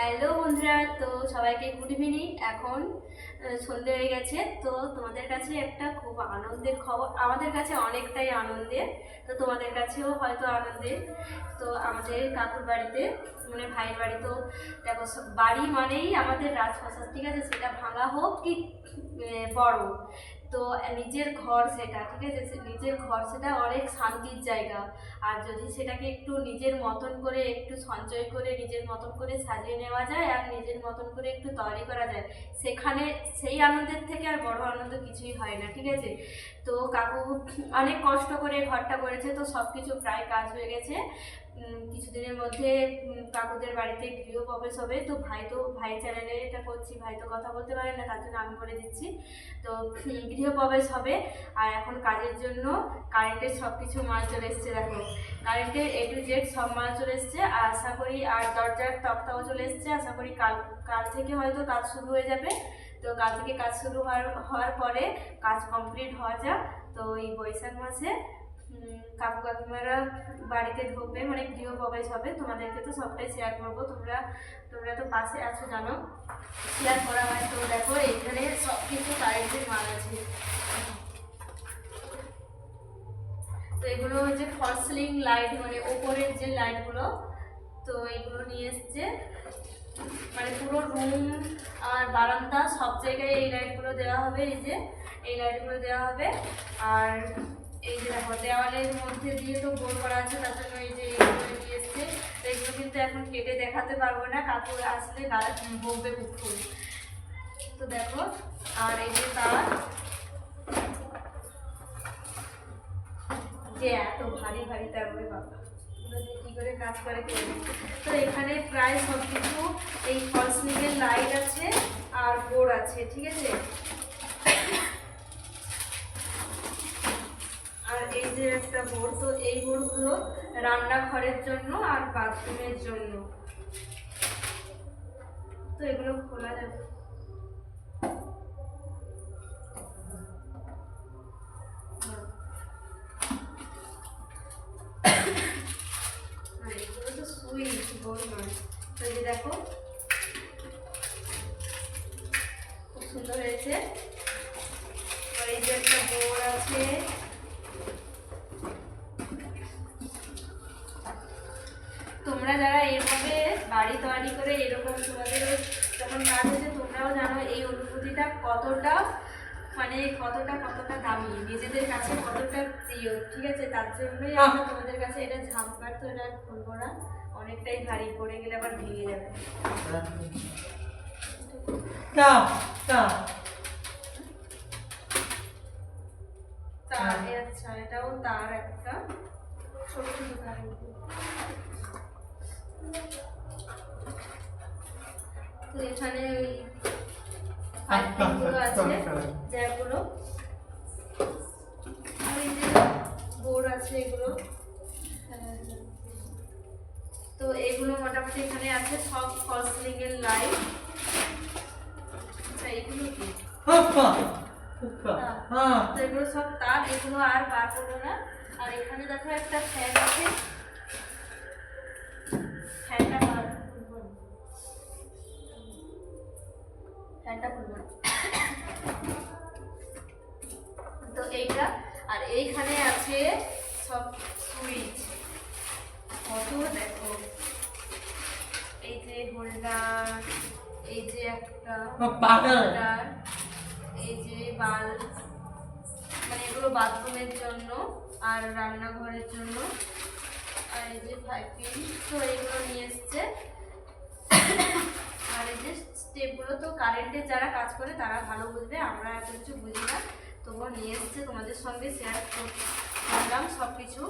Hello বন্ধুরা, তো সবাইকে গুড ইভিনিং এখন সন্ধে হয়ে গেছে, তো তোমাদের কাছে একটা খুব আনন্দের খবর, আমাদের কাছে অনেকটাই আনন্দের, তো তোমাদের কাছেও হয়তো আনন্দের। তো আমাদের কাকুর বাড়িতে মানে ভাইয়ের বাড়ি তো দেখো বাড়ি মানেই আমাদের রাজপ্রাসাদ, ঠিক আছে? সেটা ভাঙা হোক কি বড়। তো নিজের ঘর সেটা, ঠিক আছে? নিজের ঘর সেটা অনেক শান্তির জায়গা। আর যদি সেটাকে একটু নিজের মতন করে একটু সঞ্চয় করে, নিজের মতন করে সাজিয়ে নেওয়া যায় আর নিজের মতন করে একটু তৈরি করা যায়, সেখানে সেই আনন্দের থেকে আর বড় আনন্দ কিছুই হয় না, ঠিক আছে? তো কাকু অনেক কষ্ট করে ঘরটা করেছে, তো সব কিছু প্রায় কাজ হয়ে গেছে। কিছুদিনের মধ্যে কাকুদের বাড়িতে গৃহপ্রবেশ হবে। তো ভাই তো, ভাই চ্যানেলে এটা করছি, ভাই তো কথা বলতে পারে না, তার জন্য আমি করে দিচ্ছি। তো গৃহপ্রবেশ হবে। আর এখন কাজের জন্য কারেন্টের সব কিছু মাল চলে এসছে, দেখো। কারেন্টের এ টু জেড সব মাল চলে এসছে। আর আশা করি, আর দরজার তক্তাও চলে এসছে। আশা করি কাল কাল থেকে হয়তো কাজ শুরু হয়ে যাবে। তো কাল থেকে কাজ শুরু হওয়ার হওয়ার পরে কাজ কমপ্লিট হওয়া যাক। তো এই বৈশাখ মাসে কাকু কাকিমারা বাড়িতে ঢুকবে মানে গৃহপ্রবেশ হবে। তোমাদেরকে তো সবটাই শেয়ার করব। তোমরা তোমরা তো পাশে আছো, জানো। শেয়ার করা হয় তো দেখো, এখানে সব কিছু কারেন্টের মাল আছে। তো এগুলো হচ্ছে ফলসিলিং লাইট মানে ওপরের যে লাইটগুলো তো এগুলো নিয়ে এসছে। মানে পুরো রুম আর বারান্দা, সব জায়গায় এই লাইটগুলো দেওয়া হবে, এই যে, এই লাইটগুলো দেওয়া হবে। আর এই যে দেখো, দেওয়ালের মধ্যে দিয়ে তো গোল করা আছে, তার জন্য এই যে এইগুলো এগুলো কিন্তু এখন কেটে দেখাতে পারব না, কাপড় আসলে বকবে ফুল তো দেখো, আর এই যে তার যে এত ভারী ভারী তার ওরে বাবা। কি করে কাজ করে কে তো এখানে প্রায় সব কিছু এই ফলস লাইট আছে আর বোর্ড আছে, ঠিক আছে আর এই যে একটা বোর্ড তো এই বোর্ডগুলো রান্নাঘরের জন্য আর বাথরুমের জন্য। তো এগুলো খোলা যাবে। দেখো, খুব সুন্দর হয়েছে। এই যে একটা বোর্ড আছে। তোমরা যারা এভাবে বাড়ি তৈরি করে এরকম তোমাদের যখন কাজ হয়েছে তোমরাও জানো এই অনুভূতিটা কতটা মানে কতটা কতটা দামি। নিজেদের কাছে কতটা প্রিয় ঠিক আছে? তার জন্যই আমরা তোমাদের কাছে এটা ঝামকার তো এটা খুলবো না। অনেকটাই ভারী পড়ে গেলে আবার ভেঙে যাবে. তার আচ্ছা এটাও তার একটা ছোট তো এখানে ওই পাইপগুলো আছে যেগুলো আর এই যে বোর্ড আছে এগুলো হ্যাঁ। তো এগুলো মোটামুটি এখানে আছে সব লাইট আচ্ছা এগুলো কি. তো এগুলো সব তার এগুলো আর বার করব না আর এখানে দেখো একটা ফ্যান আছে তো এইটা আর এইখানে আছে সব সুইচ। কত দেখো। এই যে হোল্ডার এই যে একটা এই যে বাল্ব। মানে এগুলো বাথরুমের জন্য আর রান্নাঘরের জন্য। আর এই যে পাইপিং। তো এগুলো নিয়ে এসছে। আর এই যে স্টেপগুলো তো কারেন্টের যারা কাজ করে তারা ভালো বুঝবে আমরা এত কিছু বুঝি না। তবুও নিয়ে এসছে, তোমাদের সঙ্গে শেয়ার করলাম সব কিছু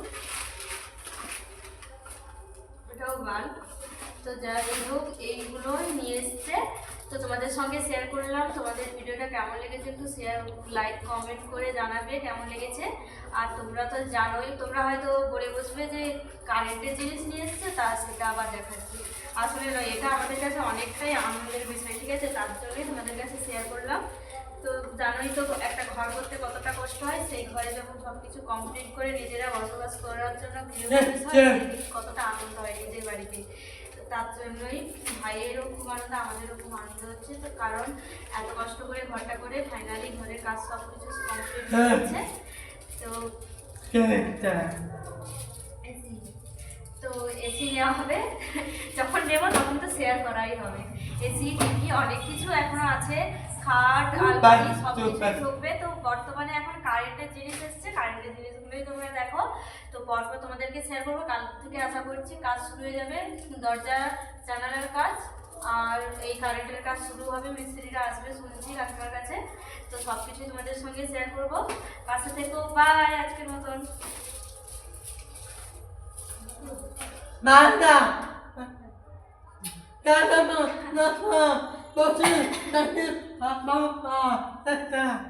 এটাও বাল্ব তো যাই হোক, এইগুলোই নিয়ে এসছে। তো তোমাদের সঙ্গে শেয়ার করলাম, তোমাদের ভিডিওটা কেমন লেগেছে একটু শেয়ার লাইক কমেন্ট করে জানাবে কেমন লেগেছে। আর তোমরা তো জানোই, তোমরা হয়তো বলে বসবে যে কারেন্টের জিনিস নিয়ে এসছে, তা সেটা আবার দেখাচ্ছি। আসলে এটা আমাদের কাছে অনেকটাই আনন্দের বিষয়, ঠিক আছে? তার জন্যই তোমাদের কাছে শেয়ার করলাম। জানোই তো একটা ঘর করতে কতটা কষ্ট হয় সেই ঘরে যখন সবকিছু কমপ্লিট করে নিজেরা বসবাস করার জন্য হয়, সেদিন কতটা আনন্দ হয় নিজের বাড়িতে। তার জন্যই ভাইয়েরও খুব আনন্দ আমাদেরও খুব আনন্দ হচ্ছে। তো কারণ এত কষ্ট করে ঘরটা করে ফাইনালি ঘরের কাজ সব কিছু কমপ্লিট হ্যাঁ। তো এসি তো এসি নেওয়া হবে। যখন নেব তখন তো শেয়ার করাই হবে। এসি টিভি অনেক কিছু এখনও আছে। খাট আলমারি সব কিছু বাহ, ঢুকবে। তো বর্তমানে এখন কারেন্টের জিনিস এসছে কারেন্টের জিনিসগুলোই তোমরা দেখো। তো পরপর তোমাদেরকে শেয়ার করব। কাল থেকে আশা করছি কাজ শুরু হয়ে যাবে। দরজা জানালার কাজ আর এই কারেন্টের কাজ শুরু হবে। মিস্ত্রিরা আসবে শুনছি কাকিমার কাছে। তো সব কিছুই তোমাদের সঙ্গে শেয়ার করব। পাশে থেকেও বাই আজকের মতন! Nada, não, não, não, Bakın, bakın, bakma, bakma, bakma.